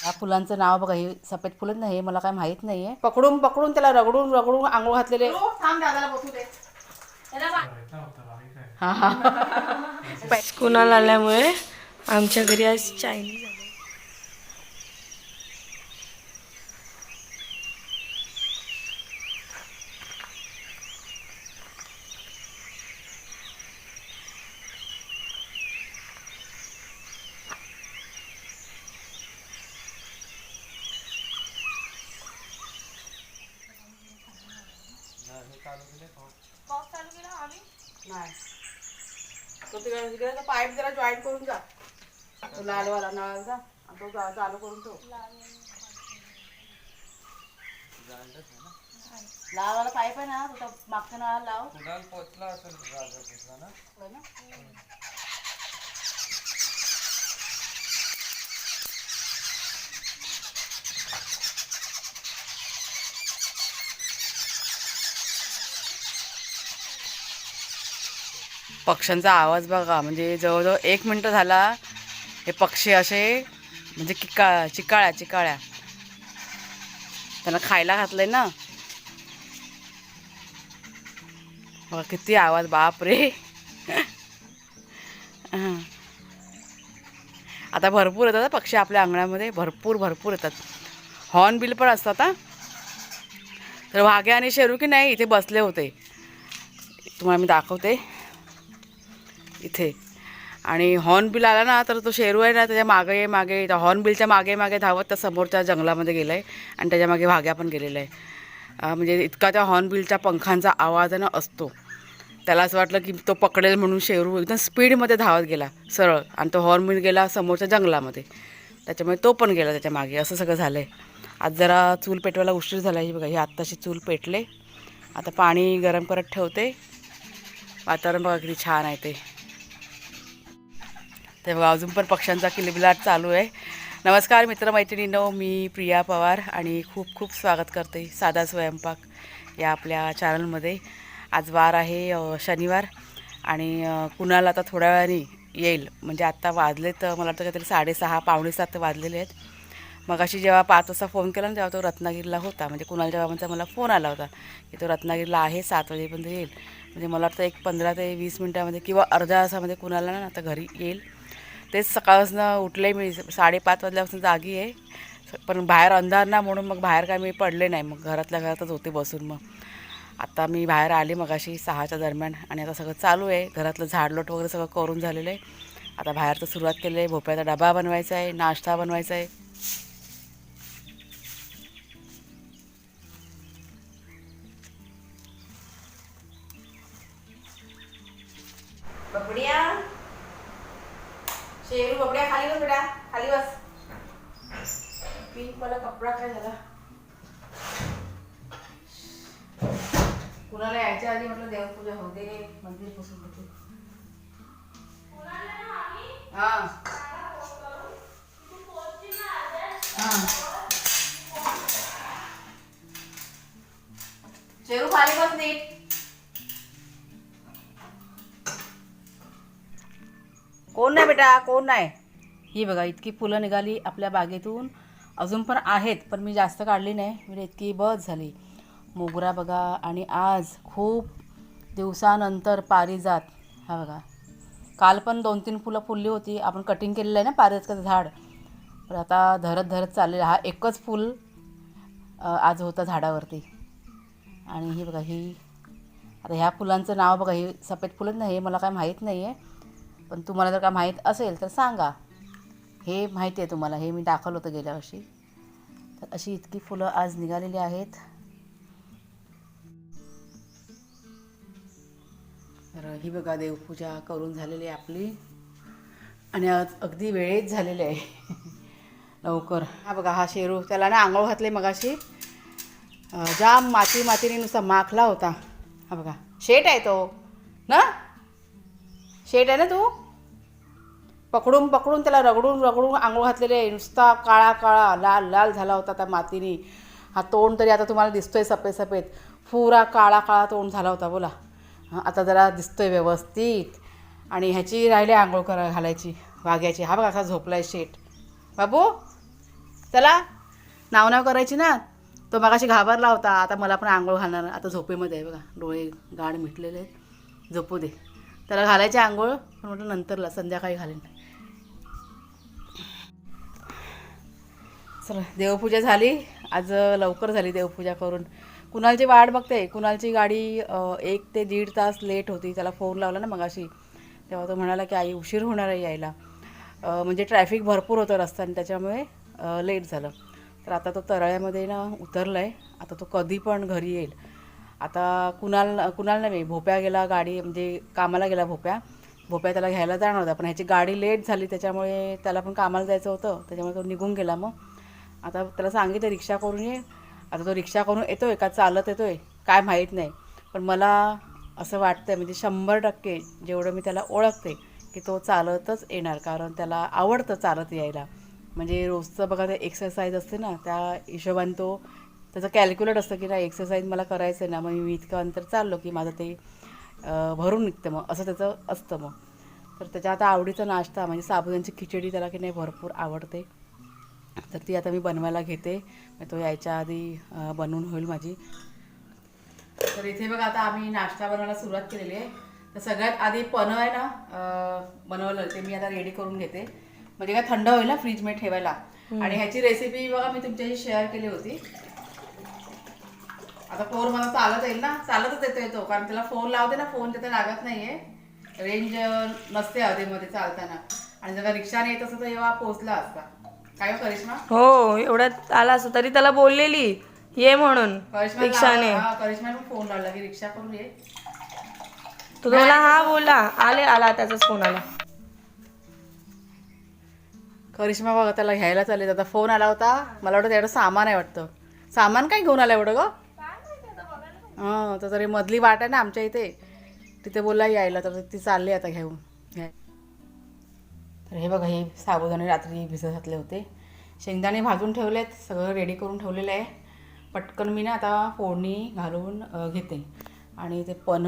या फुलांचं नाव बघा हे सफेद फुलंच नाही हे मला काय माहीत नाहीये. पकडून पकडून त्याला रगडून रगडून आंघोळ घातलेले. हा हा कुणाला आल्यामुळे आमच्या घरी आज चायनीज आले नाही. तो तिकडे तिकडे तो पाईप जरा जॉईन करून जा. तो लालवाला नळाचा आणि तो जा- चालू करून ठेव. लालवाला पाईप आहे ना तो त्या मागच्या नळाला लाव. होय ना? पक्ष्यांचा आवाज बघा. म्हणजे जवळजवळ एक मिनटं झाला. हे पक्षी असे म्हणजे किका चिकाळ्या चिकाळ्या. त्यांना खायला घातलंय ना. बघा किती आवाज बाप रे आता भरपूर येतात पक्षी आपल्या अंगणामध्ये. भरपूर भरपूर येतात. हॉर्न बिल पण असतात हा. तर वाघे आणि शेरू की नाही इथे बसले होते. तुम्हाला मी दाखवते. इथे. आणि हॉर्नबिल आला ना तर तो शेरू आहे ना त्याच्यामागे मागे त्या हॉर्नबिलच्या मागे मागे धावत त्या समोरच्या जंगलामध्ये गेला आहे आणि त्याच्यामागे वाघ्या पण गेलेला आहे म्हणजे इतका त्या हॉर्नबिलच्या पंखांचा आवाज ना असतो. त्याला असं वाटलं की तो पकडेल म्हणून शेरू एकदम स्पीडमध्ये धावत गेला सरळ. आणि तो हॉर्नबिल गेला समोरच्या जंगलामध्ये. त्याच्यामुळे तो पण गेला त्याच्यामागे. असं सगळं झालं आहे आज जरा चूल पेटवायला उशीर झाला ही बघा ही आत्ताशी चूल पेटले. आता पाणी गरम करत ठेवते. वातावरण बघा किती छान आहे ते. ते बघा अजून पण पक्ष्यांचा किलबिलाट चालू आहे. नमस्कार मित्रमैत्रिणींनो मी प्रिया पवार आणि खूप खूप स्वागत करते साधा स्वयंपाक या आपल्या चॅनलमध्ये आज वार आहे शनिवार आणि कुणाला कुणाल आता थोड्या वेळाने येईल. म्हणजे आत्ता वाजले तर मला वाटतं काहीतरी साडेसहा पावणे सात वाजलेले आहेत. मग अशी जेव्हा पाच वाजता फोन केला ना तेव्हा तो रत्नागिरीला होता. म्हणजे कुणाल बाबांचा मला फोन आला होता की तो रत्नागिरीला आहे सात वाजेपर्यंत येईल. म्हणजे मला वाटतं एक पंधरा ते वीस मिनटामध्ये किंवा अर्ध्या तासामध्ये कुणाला ना आता घरी येईल. तेच सकाळपासून उठले मी साडेपाच वाजल्यापासून जागी आहे. पण बाहेर अंधार ना म्हणून मग बाहेर काय मी पडले नाही. मग घरातल्या घरातच होते बसून मग. आता मी बाहेर आले मगाशी सहाच्या दरम्यान आणि आता सगळं चालू आहे. घरातलं झाडलोट वगैरे सगळं करून झालेलं आहे. आता बाहेरचं सुरुवात केली आहे. भोपळ्याचा डबा बनवायचा आहे. नाश्ता बनवायचा आहे. बबड्या. शेरू बबड्या खाली बस बेटा खाली बस. पिंक मला कपडा काय झाला? कुणाला यायच्या आधी म्हटलं देवपूजा होऊ दे मंदिर पुसून घेते. हा. हा. शेरू खाली बस नीट. कोण नाही बेटा कोण नाही? ही बघा इतकी फुलं निघाली आपल्या बागेतून. अजून पण आहेत पण मी जास्त काढली नाही. म्हणजे इतकी बस झाली. मोगरा बघा आणि आज खूप दिवसानंतर पारिजात हा बघा. काल पण दोन तीन फुलं फुलली होती. आपण कटिंग केलेलं आहे ना पारिजातचं झाड. पण आता धरत धरत चाललेलं हा एकच फुल आज होता झाडावरती. आणि ही बघा ही आता ह्या फुलांचं नाव बघा ही सफेद फुलंच नाही हे मला काय माहीत नाही आहे पण तुम्हाला जर का माहीत असेल तर सांगा. हे माहिती आहे तुम्हाला. हे मी दाखवलं होतं गेल्या वर्षी. तर अशी इतकी फुलं आज निघालेली आहेत. तर ही बघा देवपूजा करून झालेली आहे आपली. आणि आज अगदी वेळेत झालेले आहे. लवकर. हा बघा हा शेरू. त्याला ना आंघोळ घातले मगाशी. जाम माती मातीने नुसता माखला होता. हा बघा. शेट आहे तो. ना? शेट आहे ना तू? पकडून पकडून त्याला रगडून रगडून आंघोळ घातलेले नुसता काळा काळा लाल लाल झाला होता त्या मातीने. हा तोंड तरी आता तुम्हाला दिसतोय सफेद सफेद पुरा काळा काळा तोंड झाला होता बोला. आता जरा दिसतोय व्यवस्थित. आणि ह्याची राहिली आंघोळ करा घालायची. वाघ्याची. हा बघा असा झोपलाय शेट बाबू चला. नाव नाव करायची ना? तो मगाशी घाबरला होता. आता मला पण आंघोळ घालणार. आता झोपेमध्ये आहे बघा. डोळे गाड मिटलेले आहेत. झोपू दे. त्याला घालायचे आंघोळ. पण म्हटलं नंतरला संध्याकाळी घालेन. चला देवपूजा झाली. आज लवकर झाली देवपूजा करून. कुणालची वाट बघते? कुणालची गाडी एक ते दीड तास लेट होती. त्याला फोन लावला ना मगाशी. तेव्हा तो म्हणाला की आई उशीर होणार आहे यायला. म्हणजे ट्रॅफिक भरपूर होतं रस्त्याने त्याच्यामुळे लेट झालं. तर आता तो तराळ्यामध्ये ना उतरला आहे आता तो कधी पण घरी येईल. आता कुणाल कुणाल नाही भोप्या गेला गाडी म्हणजे कामाला गेला भोप्या. भोप्या त्याला घ्यायला जाणार होता. पण ह्याची गाडी लेट झाली त्याच्यामुळे त्याला पण कामाला जायचं होतं. त्याच्यामुळे तो निघून गेला मग. आता त्याला सांगितलं रिक्षा करून ये. आता तो रिक्षा करून येतो आहे का चालत येतो आहे काय माहीत नाही. पण मला असं वाटतं म्हणजे शंभर टक्के जेवढं मी त्याला ओळखते की तो चालतच येणार कारण त्याला आवडतं चालत यायला. म्हणजे रोजचं बघा ते एक्सरसाइज असते ना त्या हिशोबाने तो त्याचं कॅल्क्युलेट असतं की नाही एक्सरसाइज मला करायचं आहे ना मग मी इतकं अंतर चाललो की माझं ते भरून निघतं मग असं त्याचं असतं मग. तर त्याच्या आता आवडीचा नाश्ता म्हणजे साबुदांची खिचडी त्याला की नाही भरपूर आवडते. तर ती आता मी बनवायला घेते. तो यायच्या आधी बनवून होईल माझी. तर इथे बघा आता आम्ही नाश्ता बनवायला सुरुवात केलेली आहे. तर सगळ्यात आधी पनं आहे ना बनवलं ते मी आता रेडी करून घेते. म्हणजे काय थंड होईल ना फ्रीजमध्ये ठेवायला. आणि ह्याची रेसिपी बघा मी तुमच्याशी शेअर केली होती. आता फोन मला चालत येईल ना? चालतच येतो येतो कारण त्याला फोन लावते ना फोन तिथे लागत नाहीये. रेंज नसते आधीमध्ये चालताना. आणि जर रिक्षाने येत असं तर पोहोचला असता. काय हो करिश्मा? हो एवढ्यात आला असं तरी त्याला बोललेली. ये म्हणून करिश्मा रिक्षाने. हा करिश्मा फोन लावला की रिक्षा करून ये. तो मला हा बोला. आले आला त्याचाच फोन आला. करिश्मा बघा त्याला घ्यायला चालले. आता फोन आला होता. मला वाटतं त्याचं सामान आहे वाटतं. सामान काय घेऊन आलं एवढं ग? हां तर तरी मधली वाट आहे ना आमच्या इथे. तिथे बोलला यायला तर ती चालली आता घेऊन. घ्याय तर हे बघा हे साबुदाणे रात्री भिजत घातले होते. शेंगदाणे भाजून ठेवले आहेत सगळं रेडी करून ठेवलेलं आहे. पटकन मी ना आता फोडणी घालून घेते. आणि ते पन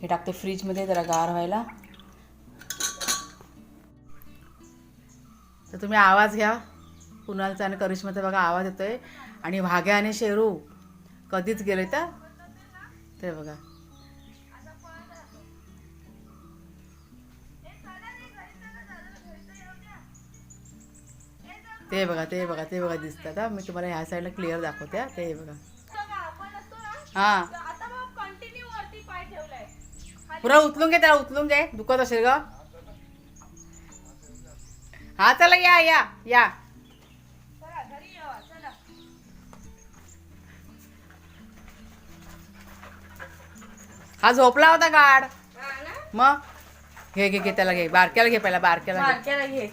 हे टाकते फ्रीजमध्ये जरा गार व्हायला. तर तुम्ही आवाज घ्या. कुणालचा आणि करिश्माचा बघा आवाज येतोय. आणि भाग्या आणि शेरू कधीच गेले तर ते बघा. ते बघा ते बघा ते बघा दिसतात हा. मी तुम्हाला ह्या साईडला क्लिअर दाखवते हा. ते बघा. हा. पुरा उचलून घे त्याला उचलून घे दुखत असेल ग. हा चला या या या. हा झोपला होता गाड. मग? घे घे घे त्याला घे. बारक्याला घे पहिला बारक्याला घे. बारक्याला घे.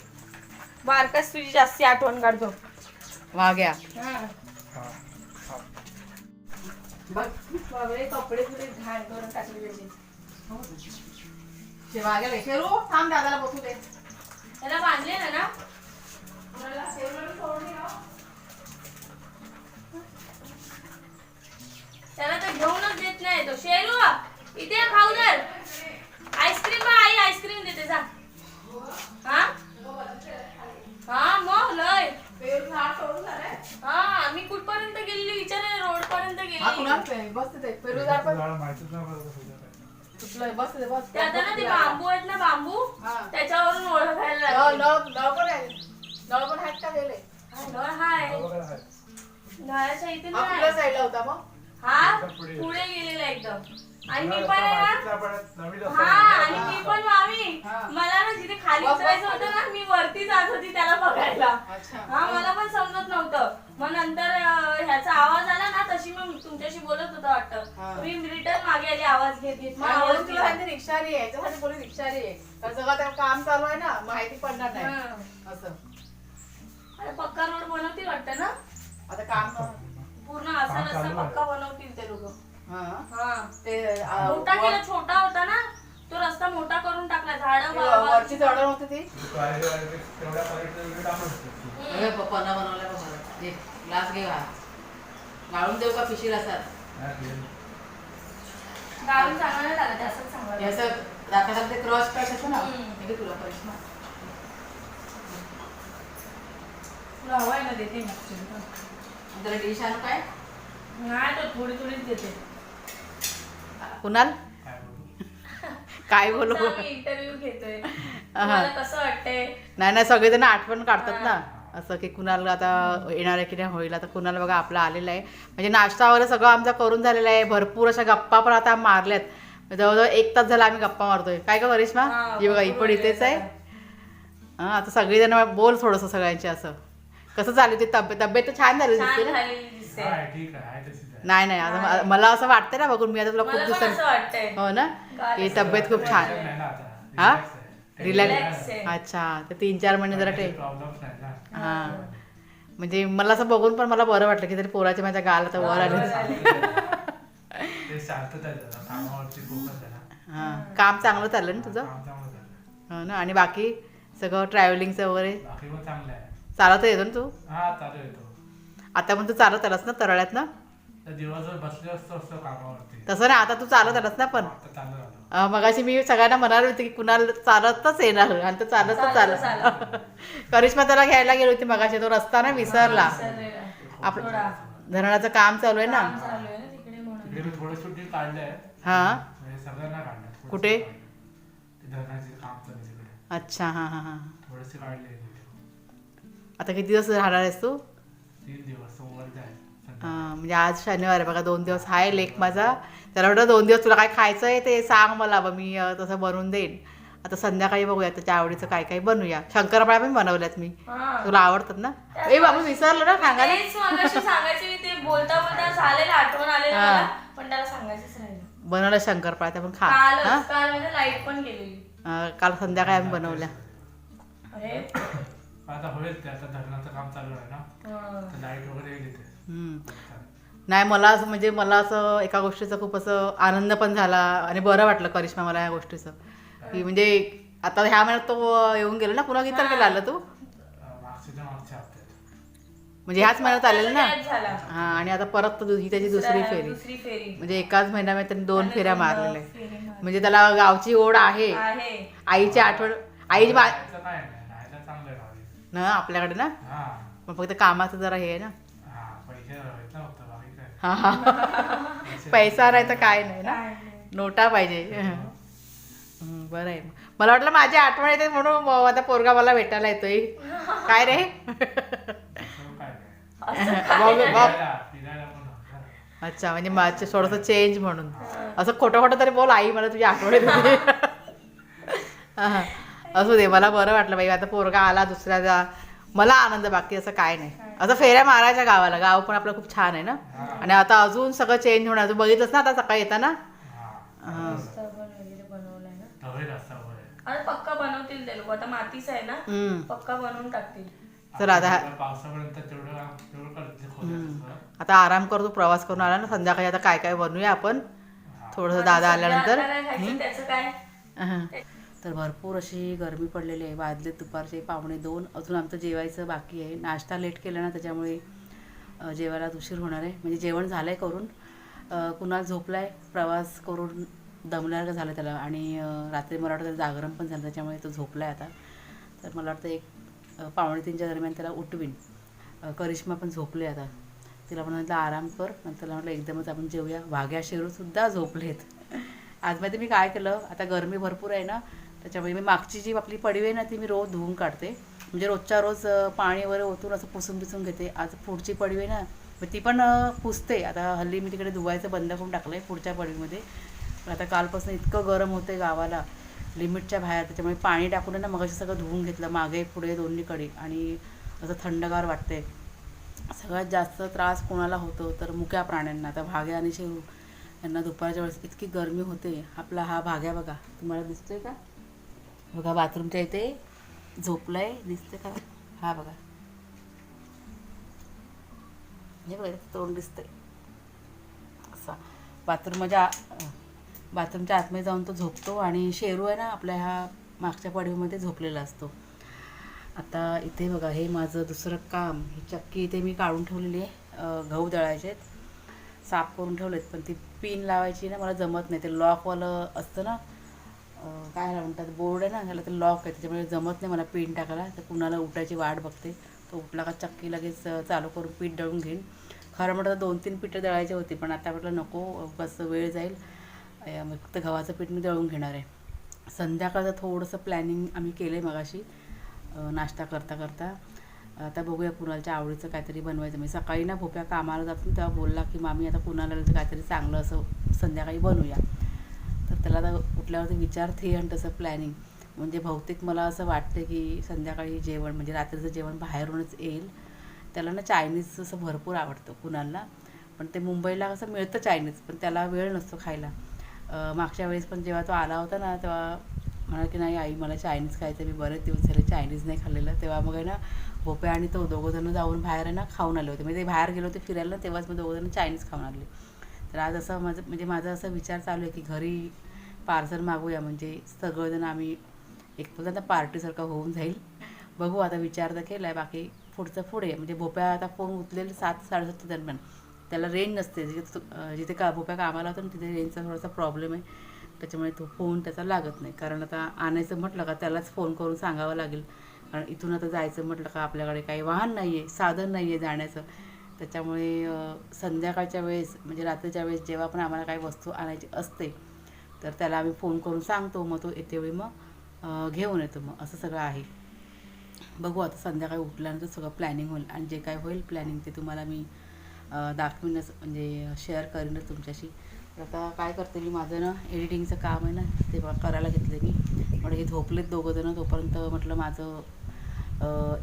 बारकाच तुझी जास्ती आठवण काढतो. वाघ्या बघ बाबरे कपडे तुझे घाण करून टाकले त्याचे शे वाघ्याला घे. शेरू थांब दादाला बसू दे. त्याला बांधले ना ना त्याला तर घेऊनच देत नाही तो. शेरू इथे खाऊ दर आईस्क्रीम आई आईस्क्रीम देते जा. हा? हा मग लय. हा मी कुठपर्यंत गेलेली विचार रोड पर्यंत हा गेली कुणाल बस तिथे पेरूझाड पण. बस. ते आता ना ते बांबू आहेत ना बांबू? हा. त्याच्यावरून ओळखायला नळ लागले. नळ नळ पण आहे. नळ पण आहेत का गेले? नळ हाय. नळाच्या इथे हा नाही. कुठल्या साईडला होता मग? हा पुढे गेलेला एकदम. आणि मी पण आहे ना हा आणि मी पण मामी. मला ना जिथे खाली उतरायचं. होतं ना मी वरती जात होती त्याला बघायला अच्छा हा मला पण समजत नव्हतं मग नंतर अं, ह्याचा आवाज आला ना तशी मी तुमच्याशी बोलत होता हा. वाटतं मी रिटर्न मागे आली आवाज घेत घेत मग मला आवाज म्हणून तुला दिला. सांगते रिक्षाने आहे याच्यासाठी बोलली रिक्षाने आहे कारण सगळं त्या काम चालू आहे ना माहिती पडणार नाही हा. असं अरे पक्का रोड बनवतील वाटतं ना आता काम. पूर्ण असा रस्ता पक्का बनवतील ते लोक हा. हा. ते मोठा वर- केला छोटा होता ना तो रस्ता मोठा करून टाकला झाड ते वरची चढण होती ती. हे पप्पांना बनवल्या बघ मला. घे, ग्लास घे हा गाळून देऊ का पिशीर असतात गावी चांगलं नाही लागत असंच सांगायला हे असं दाखवतात ते क्रॉस येतो ना? हम्म. हे घे तुला करिश्मा तुला हवंय ना देते डिश आणू काय? नाही तो थोडी थोडीच देते. कुणाल? काय बोलू? इंटरव्ह्यू घेतोय. तुम्हाला कसं वाटतंय? नाही नाही सगळेजण आठवण काढतात ना. असं की कुणाला आता येणार आहे की नाही होईल. आता कुणाला बघा आपला आलेला आहे. म्हणजे नाश्ता वगैरे सगळं आमचा करून झालेला आहे. भरपूर अशा गप्पा पण आता मारल्यात. जवळजवळ एक तास झाला आम्ही गप्पा मारतोय. काय का करिश्मा हा, बघा ही भरपूर पण इथेच आहे. हा आता सगळेजण बोल थोडंसं सगळ्यांचे असं. कसं झाली ती तब्येत? तब्येत तर छान झाली दिसते छान ना नाही नाही आता मला असं वाटतं ना बघून मी आता तुला खूप मला पण असं दिवसांनी वाटतंय हो ना की तब्येत खूप छान ना आता. हा? Relax आहे. रिलॅक्स आहे. अच्छा तर तीन चार महिने जरा टे Problems नाही ना. हा म्हणजे मला असं बघून पण मला बरं वाटलं की तरी पोराच्या माझ्या गाल आता वर आले ते शांतता आहे जरा. कामावरती focus आहे ना. हा काम चांगलं चाललं ना तुझं काम चांगलं झालं. हो ना आणि बाकी सगळं ट्रॅव्हलिंगचं वगैरे बाकी पण चांगलं आहे. चालत येतो ना तू हा, चालू आहे तो. आता पण तू चालत आलास ना तरळ्यात ना तर दिवसभर बसले असतो असतो कामावरती. तसं ना आता तू चालत आलास ना पण आता चालू झालं. अं, मगाशी मी सगळ्यांना म्हणाले होते की कुणाल चालतच येणार आणि तो चालतच चालत चालत करिश्मा त्याला घ्यायला गेली होती मगाशी तो रस्ता ना विसरला. आपलं थोडा. धरणाचं काम चालू आहे ना काम चालू आहे ना तिकडे म्हणून तिकडे मी थोडं सुट्टी काढलंय. हा म्हणजे कुठे? काढलं. ते धरणाचे काम चालू आहे तिकडे. अच्छा हा हा हा थोडेसे काढले आता किती दिवस राहणार आहेस तू तीन दिवस सोमवारी जायचं. म्हणजे आज शनिवार आहे बघा दोन दिवस आहे लेक माझा. त्याला म्हटलं दोन दिवस तुला काय खायचं आहे ते सांग मला बा मी तसं बनवून देईन. आता संध्याकाळी बघूया त्याच्या आवडीचं काय काय बनवूया शंकरपाळ्या पण बनवल्यात मी. हा. तुला आवडतात ना? ए बाबा विसरलो ना सांगायला तेच मगाशी सांगायचे मी ते बोलता बोलता झालेलं आठवण आलेलं हा. मला पण त्याला सांगायचंच राहिलं. बनवल्या शंकरपाळ्या त्या पण खा. हा? काल म्हणजे लाइट पण गेलेली. अं, काल संध्याकाळी आम्ही बनवल्या. अरे. आता होईल ते आता धरणाचं काम चालू आहे ना? हा. तर लाइट वगैरे येईल इथे. नाही मला असं म्हणजे मला असं एका गोष्टीचा खूप असं आनंद पण झाला आणि बरं वाटलं करिश्मा मला या गोष्टीचं की म्हणजे आता ह्या महिन्यात तो येऊन गेला ना पुन्हा किती तारखेला आला तू म्हणजे ह्याच महिन्यात आलेलं ना हा आणि आता परत ही त्याची दुसरी फेरी दुसरी फेरी म्हणजे एकाच महिन्यामध्ये त्यांनी दोन फेऱ्या मारलेल्या आहेत. म्हणजे त्याला गावची ओढ आहे आहे आईची आठवण आईची ना आपल्याकडे ना हा मग फक्त कामाचं जरा हे आहे ना हा पैसे हा नाही तर काय नाही ना. नोटा पाहिजे. बरं आहे. मला वाटलं माझी आठवण येते म्हणून आता पोरगा मला भेटायला येतोय. काय रे. अच्छा म्हणजे माझं थोडंसं चेंज म्हणून. असं खोटं खोटं तरी बोल आई मला तुझी आठवण येते. असू दे मला बरं वाटलं बाई आता पोरगा आला दुसऱ्याचा मला आनंद बाकी असं काय नाही. असं फेऱ्या मारायच्या गावाला. गाव पण आपलं खूप छान आहे ना? आणि आता अजून सगळं चेंज होणार. तू बघितलंस ना आता सकाळी येताना. रस्ता वगैरे बनवलाय ना? तवे रस्ता वगैरे आता पक्का बनवतील ते लोक. आता मातीच आहे ना? हम्म. पक्का बनवून टाकतील. चला आता आता पावसापर्यंत तेवढं आराम करतो प्रवास करून आला ना. संध्याकाळी आता काय काय बनवूया आपण? थोडंसं दादा आल्यानंतर. आता काय खायचं त्याचं काय? अहं. तर भरपूर अशी गरमी पडलेली आहे. वाजले दुपारचे पावणे दोन. अजून आमचं जेवायचं बाकी आहे. नाश्ता लेट केला ना त्याच्यामुळे जेवायला उशीर होणार आहे. म्हणजे जेवण झालं आहे करून कुणाल झोपला आहे प्रवास करून दमल्यासारखं झालं त्याला. आणि रात्री मला वाटतं जागरण पण झालं त्याच्यामुळे तो झोपला आहे आता. तर मला वाटतं एक पावणे तीनच्या दरम्यान त्याला उठवीन. करिश्मा पण झोपले आता. तिला पण म्हटलं आराम कर. नंतर म्हटलं एकदमच आपण जेवूया. वाघ्या शेरूसुद्धा झोपलेत. आज माहिती मी काय केलं? आता गरमी भरपूर आहे ना त्याच्यामुळे मी मागची जी आपली पडवी आहे ना ती मी रोज धुवून काढते. म्हणजे रोजच्या रोज पाणी वगैरे ओतून असं पुसून पुसून घेते. आज पुढची पडवी आहे ना मग ती पण पुसते. आता हल्ली मी तिकडे धुवायचं बंद करून टाकलं आहे पुढच्या पडवीमध्ये. पण आता कालपासून इतकं गरम होतं गावाला. लिमिटच्या बाहेर त्याच्यामुळे पाणी टाकून ना मग सगळं धुवून घेतलं मागे पुढे दोन्हीकडे आणि असं थंडगार वाटते सगळ्यात जास्त त्रास कोणाला होतो तर मुक्या प्राण्यांना. आता भाग्या आणि शेरू यांना दुपारच्या वेळेस इतकी गरमी होते. आपला हा भाग्या बघा. तुम्हाला दिसतोय का? बघा बाथरूमच्या इथे झोपलाय दिसतं का? हा बघा. हे बघा तोंड दिसतंय. असा. बाथरूमच्या म्हणजे बाथरूमच्या आतमध्ये जाऊन तो झोपतो आणि शेरू आहे ना आपल्या ह्या मागच्या पडवीमध्ये झोपलेला असतो. आता इथे बघा हे माझं दुसरं काम. ही चक्की इथे मी काढून ठेवलेली आहे. गहू दळायचे आहेत. साफ करून ठेवलेत पण ती पिन लावायची ना मला जमत नाही. ते लॉकवालं असतं ना काय म्हणतात बोर्ड आहे ना त्याला तर लॉक आहे त्याच्यामुळे जमत नाही मला पिन टाकायला. तर कुणाला उठायची वाट बघते. तो उठला का चक्की लगेच चालू करून पीठ दळून घेईन. खरं म्हटलं तर दोन तीन पिठं दळायची होती पण आता म्हटलं नको बस वेळ जाईल. मग फक्त गव्हाचं पीठ मी दळून घेणार आहे. संध्याकाळचं थोडंसं प्लॅनिंग आम्ही केलं आहे मगाशी नाश्ता करता करता. आता बघूया कुणालच्या आवडीचं काहीतरी बनवायचं. मी सकाळी ना भोप्या कामाला जातो तेव्हा बोलला की मामी आता कुणाला काहीतरी चांगलं असं संध्याकाळी बनवूया. तर त्याला आता उठल्यावरती विचारते आणि तसं प्लॅनिंग. म्हणजे बहुतेक मला असं वाटतं की संध्याकाळी जेवण म्हणजे रात्रीचं जेवण बाहेरूनच येईल. त्याला ना चायनीज असं भरपूर आवडतं कुणाला पण ते मुंबईला कसं मिळतं चायनीज पण त्याला वेळ नसतो खायला. मागच्या वेळेस पण जेव्हा तो आला होता ना तेव्हा म्हणा की नाही आई मला चायनीज खायचं मी बरेच दिवस झाले चायनीज नाही खाल्लेलं. तेव्हा मग आहे ना भोपे आणि तो दोघंजणं जाऊन बाहेर आहे ना खाऊन आले होते. म्हणजे ते बाहेर गेले होते फिरायला तेव्हाच मग दोघंजणं चायनीज खाऊन आले. तर आज असं माझं म्हणजे माझा असा विचार चालू आहे की घरी पार्सल मागूया म्हणजे सगळंजण आम्ही एक तर पार्टीसारखं होऊन जाईल. बघू आता विचार तर केला आहे बाकी पुढचं पुढे. म्हणजे भोप्या आता फोन उचलेल सात साडेसातच्या दरम्यान. त्याला रेंज नसते जिथे जिथे का भोप्या कामाला होतो ना तिथे रेंजचा थोडासा प्रॉब्लेम आहे. त्याच्यामुळे तो फोन त्याचा लागत नाही. कारण आता आणायचं म्हटलं का त्यालाच फोन करून सांगावं लागेल. कारण इथून आता जायचं म्हटलं का आपल्याकडे काही वाहन नाही आहे साधन नाही आहे जाण्याचं. त्याच्यामुळे संध्याकाळच्या वेळेस म्हणजे रात्रीच्या वेळेस जेव्हा पण आम्हाला काही वस्तू आणायची असते तर त्याला आम्ही फोन करून सांगतो मग तो येतेवेळी मग घेऊन येतो मग. असं सगळं आहे. बघू आता संध्याकाळी उठल्यानंतर सगळं प्लॅनिंग होईल. आणि जे काय होईल प्लॅनिंग ते तुम्हाला मी दाखवीनच म्हणजे शेअर करीनच तुमच्याशी. तर आता काय करते मी माझं ना एडिटिंगचं काम आहे ना ते बघा करायला घेतलं मी. म्हणजे हे झोपलेत दोघंजणं तोपर्यंत म्हटलं माझं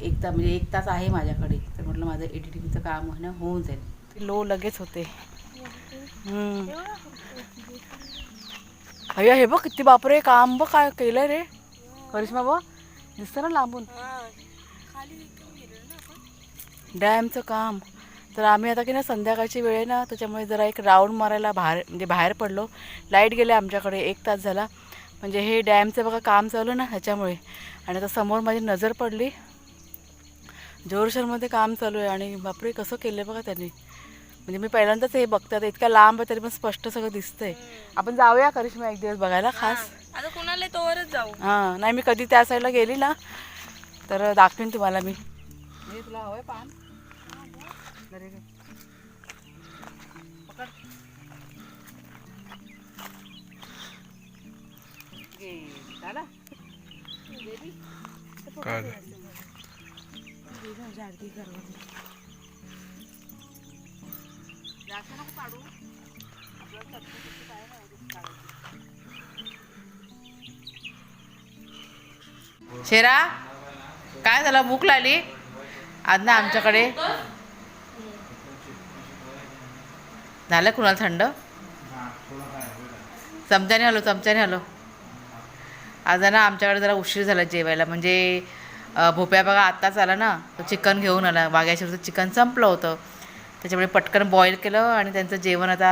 एक तास म्हणजे एक तास आहे माझ्याकडे. म्हटलं माझं एडिटिंगचं काम होणं ना होऊन जाईल. लो लगेच होते. अय अय्या हे बघ किती बापरे काम बघ काय केलंय रे. करिश्मा बघ दिसतं ना लांबून. डॅमचं काम. तर आम्ही आता की ना संध्याकाळची वेळ आहे ना त्याच्यामुळे जरा एक राऊंड मारायला बाहेर म्हणजे बाहेर पडलो. लाइट गेले आमच्याकडे एक तास झाला. म्हणजे हे डॅमचं बघा काम चालू ना ह्याच्यामुळे. आणि आता समोर माझी नजर पडली. जोरशरमध्ये काम चालू आहे आणि बापरे कसं केलं बघा त्यांनी. म्हणजे मी पहिल्यांदाच हे बघते आता इतक्या लांब आहे तरी पण स्पष्ट सगळं दिसतंय. आपण जाऊया करिश्मा एक दिवस बघायला खास. आता कुणाला तोवरच जाऊ. हां नाही मी कधी त्या साईडला गेली ना तर दाखवीन तुम्हाला मी. हे तुला हवंय पान. झाला? जास्त नको काढू. आपल्याला काय नाही शेरा काय झालं? भूक लागली? आज ना आमच्याकडे. झालं कुणाला थंड? चमच्याने आलो चमच्याने आलो. आज ना आमच्याकडे जरा उशीर झाला जेवायला. म्हणजे भोप्या बघा आत्ताच आला ना तो चिकन घेऊन आला. वाघ्याशिवरचं चिकन संपलं होतं. त्याच्यामुळे पटकन बॉईल केलं आणि त्यांचं जेवण आता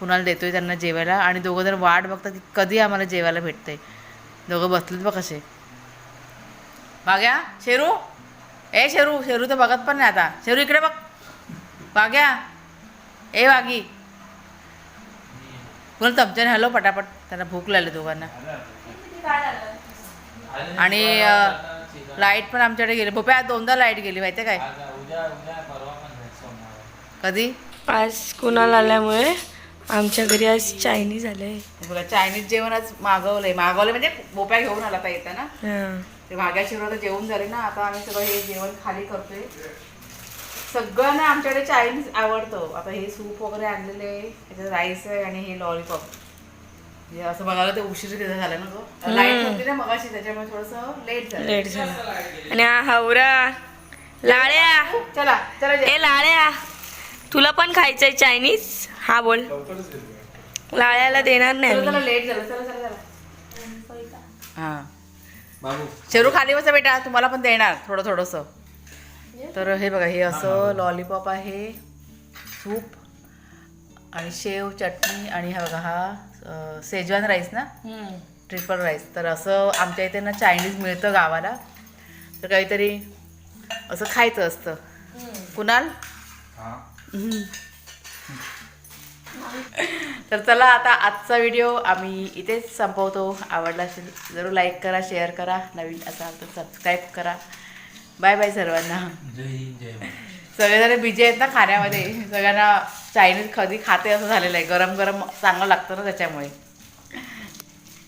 कुणाला देतोय त्यांना जेवायला. आणि दोघं जण वाट बघतात की कधी आम्हाला जेवायला भेटतंय. दोघं बसलेत बघ कसे. बाग्या शेरू? ए शेरू शेरू तर बघत पण नाही आता. शेरू इकडे बघ. बाग्या ए वागी कोण चमच्याने हॅलो पटापट. त्यांना भूक लागली दोघांना. आणि लाइट पण आमच्याकडे गेली. भोप्या दोनदा लाइट गेली माहिती काय? कधी? आज कुणाला आल्यामुळे आमच्या घरी आज चायनीज आलंय. बघा चायनीज जेवण आज मागवलंय. मागवलंय म्हणजे भोप्या घेऊन आला येताना हा. ते भाग्या शिवराचं जेवण झाले ना आता आम्ही सगळं हे जेवण खाली करतोय. सगळ्यांना आमच्याकडे चायनीज आवडतं. आता हे सूप वगैरे आणलेले आहे त्याच्यात राईस आहे आणि हे लॉलीपॉप असं बघायला ते उशीर झाला ना तो लाइट होती ना मगाशी त्याच्यामुळे थोडंसं लेट झालं. लेट झाला. आणि हा हावरा. लाळ्या. चला चला ए लाळ्या. तुला पण खायचंय चायनीज? हा बोल. लाळ्याला देणार नाही. लेट झालं. चला चला चला. हां. बाबू शेरू खाली बसा बेटा तुम्हाला पण देणार थोडं थोडंसं. तर हे बघा हे असं लॉलीपॉप आहे सूप आणि शेव चटणी आणि हा बघा हा सेजवान राईस ना. ट्रिपल राईस तर असं आमच्या इथे ना चायनीज मिळतं गावाला. तर काहीतरी असं खायचं असतं. कुणाल. तर चला आता आजचा व्हिडिओ आम्ही इथेच संपवतो. आवडला असेल जरूर लाईक करा शेअर करा. नवीन असाल तर सबस्क्राईब करा. बाय बाय सर्वांना. जय हिंद जय महाराष्ट्र. सगळेजण बिजी आहेत ना खाण्यामध्ये. सगळ्यांना चायनीज कधी खाते असं झालेलं आहे. गरम गरम चांगलं लागतं ना त्याच्यामुळे.